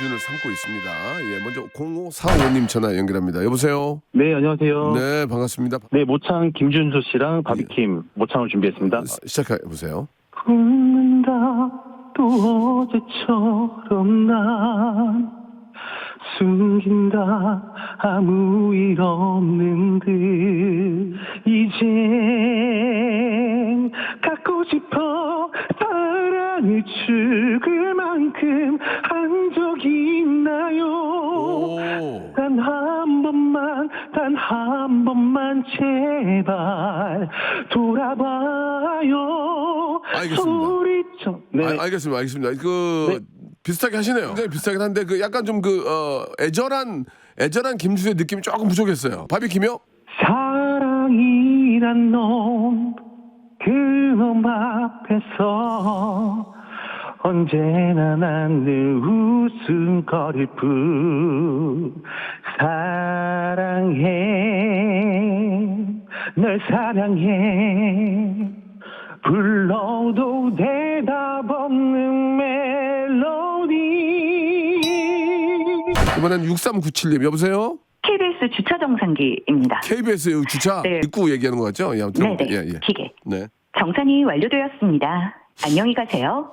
기준을 삼고 있습니다. 예, 먼저 0545님 전화 연결합니다. 여보세요. 네, 안녕하세요. 네, 네, 반갑습니다. 모창 김준수 씨랑 바비킴 모창을 준비했습니다. 시작해 보세요. 웃는다 또 어제처럼 난 숨긴다 아무 일 없는 듯 이젠 갖고 싶어 사랑을 죽을 만큼 한 번만 제발 돌아봐요. 알겠습니다. 우리 저, 네. 아, 알겠습니다. 알겠습니다. 그 비슷하게 하시네요. 굉장히 비슷하긴 한데 그 약간 좀 그 어, 애절한 애절한 김수의 느낌이 조금 부족했어요. 바비킴이요? 사랑이란 놈, 그놈 앞에서 언제나 나는 웃음거릴 뿐 사랑해 널 사랑해 불러도 대답 없는 멜로디 이번엔 6397님 여보세요? KBS 주차 정상기입니다. KBS 주차 네. 입구 얘기하는 거 같죠? 예, 아무튼 네네. 예, 예. 기계. 네. 정산이 완료되었습니다. 안녕히 가세요.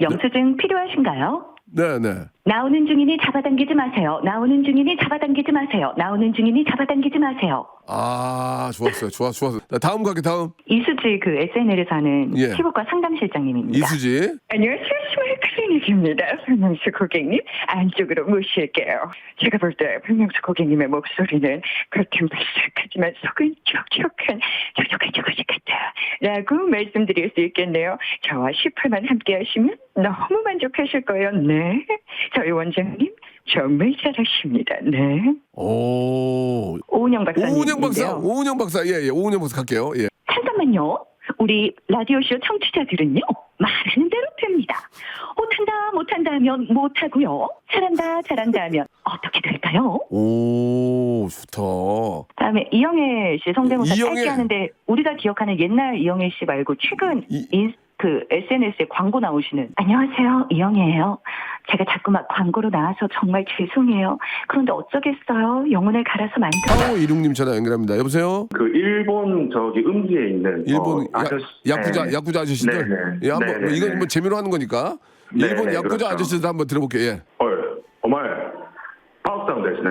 영수증 필요하신가요? 네, 네. 나오는 중이니 잡아당기지 마세요. 나오는 중이니 잡아당기지 마세요. 나오는 중이니 잡아당기지 마세요. 아, 좋았어요. 좋아, 좋았어. 자, 다음 갈게 다음. 이수지 그 SNL에서 하는 예. 피부과 상담실장님입니다. 이수지. 안녕하세요. 스마일 클리닉입니다. 박명수 고객님 안쪽으로 모실게요. 제가 볼 때 박명수 고객님의 목소리는 겉은 바삭하지만 속은 촉촉한 촉촉한 초콜릿 같아요. 라고 말씀드릴 수 있겠네요. 저와 18만 함께 하시면 너무 만족하실 거예요. 네. 저희 원장님 정말 잘하십니다. 네. 오. 오은영 박사님. 오은영 박사. 오은영 박사. 예, 예. 오은영 박사 갈게요. 예. 잠깐만요. 우리 라디오쇼 청취자들은요, 말하는 대로 됩니다. 못한다, 못한다 하면 못하고요. 잘한다, 잘한다 하면 어떻게 될까요? 오, 좋다. 다음에 이영애 씨 성대모사 이영애. 하는데, 우리가 기억하는 옛날 이영애 씨 말고 최근 이- 인, 그 SNS에 광고 나오시는 안녕하세요 이영애예요. 제가 자꾸 막 광고로 나와서 정말 죄송해요. 그런데 어쩌겠어요. 영혼을 갈아서 만들어. 파워 이륙님 전화 연결합니다. 여보세요? 그 일본 저기 음지에 있는 일본 어, 아저씨 야, 구자 네. 야구자 아저씨들. 네, 네. 예, 한번 네, 뭐 네, 이건 네. 뭐 재미로 하는 거니까. 네, 일본 네, 야구자 그렇죠. 아저씨들 한번 들어볼게요. 예. 어이 어마이 박상 대신에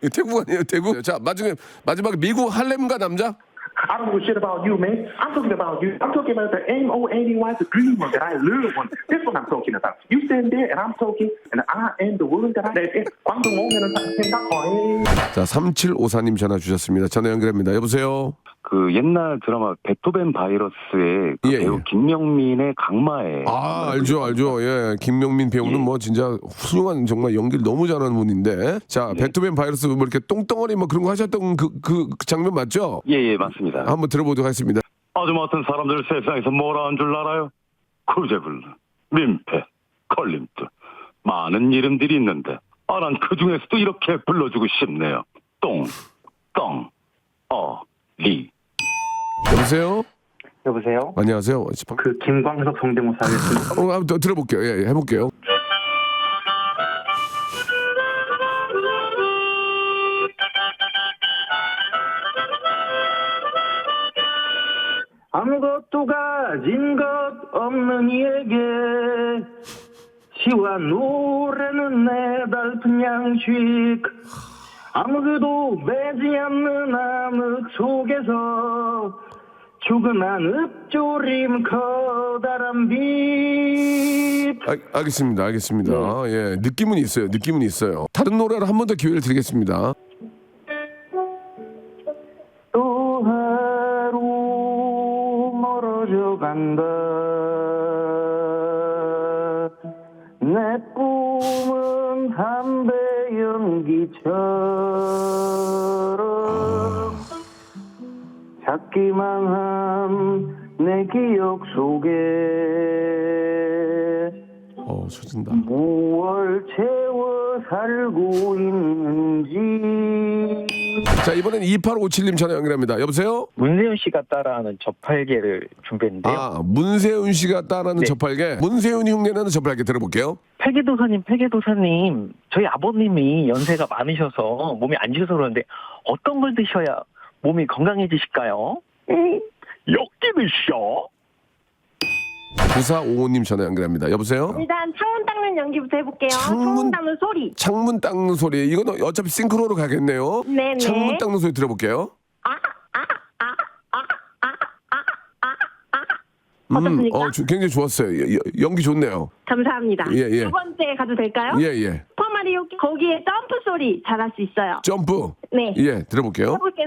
거 태국 아니에요? 태국. 자, 마지막에 마지막에 미국 할렘가 남자. I don't give a shit about you, man. I'm talking about you. I'm talking about the M-O-N-E-Y, the green one that I love one. That's what I'm talking about. You stand there and I'm talking and I am the one that I live in. 광동 오면은 생각해. 자, 3754님 전화 주셨습니다. 전화 연결합니다. 여보세요? 그 옛날 드라마 베토벤 바이러스의 그 예, 배우 예. 김명민의 강마에 아, 알죠, 알죠. 예. 김명민 배우는 뭐 진짜 훌륭한 정말 연기를 너무 잘하는 분인데. 자, 베토벤 바이러스 뭐 이렇게 똥덩어리 뭐 그런 거 하셨던 그, 그 장면 맞죠? 예예 맞습니다. 한번 들어보도록 하겠습니다. 아줌 같은 사람들 세상에서 뭐라 한 줄 알아요? 구제불, 민폐, 걸림돌 많은 이름들이 있는데 아난 그 중에서도 이렇게 불러주고 싶네요. 똥, 똥, 어, 리. 여보세요? 여보세요? 안녕하세요. 방- 그 김광석 성대모사 하겠습니다. 어, 한번 더 들어볼게요. 예, 예, 해볼게요. 아무것도 가진 것 없는 이에게 시와 노래는 내 달픈 양식 아무것도 매지 않는 암흑 속에서 조그만 읍조림 커다란 빛 아, 알겠습니다. 알겠습니다. 예, 느낌은 있어요. 느낌은 있어요. 다른 노래로 한 번 더 기회를 드리겠습니다. 또 하루 멀어져 간다 내 꿈은 담배 연기 소리처럼 한내 기억 속에 어, 쳐진다. 무얼 채워 살고 있는지 자, 이번엔 2857님 전화 연결합니다. 여보세요? 문세윤 씨가 따라하는 저팔계를 준비했는데요. 아, 문세윤 씨가 따라하는 네. 저팔계. 문세윤이 흉내내는 저팔계 들어볼게요. 폐계도사님, 폐계도사님, 저희 아버님이 연세가 많으셔서 몸이 안 좋아서 그러는데 어떤 걸 드셔야 몸이 건강해지실까요? 음, 엽기 드셔. 9455님 전화 연결합니다. 여보세요? 일단 창문 닦는 연기부터 해볼게요. 창문- 닦는 소리. 창문 닦는 소리. 이건 어차피 싱크로로 가겠네요. 네네. 창문 닦는 소리 들어볼게요. 음, 어떻습니까? 어, 주- 굉장히 좋았어요. 여- 여- 연기 좋네요. 감사합니다. 예, 예. 두 번째 가도 될까요? 예, 예. 슈퍼마리오 게- 거기에 점프 소리 잘할 수 있어요. 점프. 네. 예, 들어볼게요. 해볼게요.